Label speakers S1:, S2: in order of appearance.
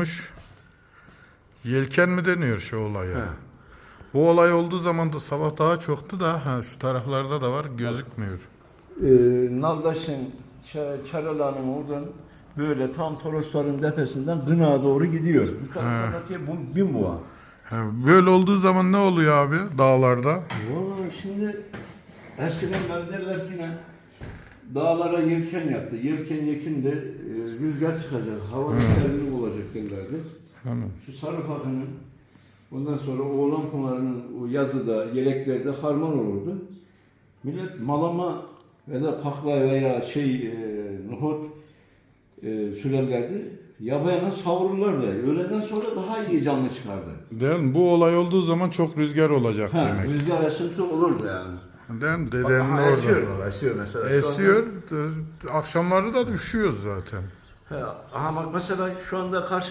S1: açılmış. Yelken mi deniyor şu olaya?
S2: He.
S1: Bu olay olduğu zaman da sabah daha çoktu da ha, şu taraflarda da var gözükmüyor.
S2: Ee, Naldaş'ın Çaralan'ın oradan böyle tam Torosların tepesinden Gına doğru gidiyor. Tarafta batıya bu bin boğa.
S1: Böyle olduğu zaman ne oluyor abi dağlarda?
S2: Valla şimdi eskiden derler ki ne? Dağlara yelken yaptı. Yelken yakında e, rüzgar çıkacak, hava serinlik olacak derlerdi.
S1: Hemen.
S2: Şu Sarıfakı'nın ondan sonra Oğlan Pınarı'nın o yazıda, yeleklerde harman olurdu. Millet malama ya da pakla veya şey e, nohut e, sürerlerdi. Yabaya savururlardı. Öğleden sonra daha iyi canlı çıkardı.
S1: Değil mi? Bu olay olduğu zaman çok rüzgar olacak
S2: Ha,
S1: demek.
S2: rüzgar esinti olurdu yani.
S1: Değil mi? Dedenin
S2: aha,
S1: orada.
S2: esiyor, esiyor mesela. Şu anda-
S1: Esiyor. Akşamları da üşüyoruz zaten.
S2: He, aha bak mesela şu anda karşı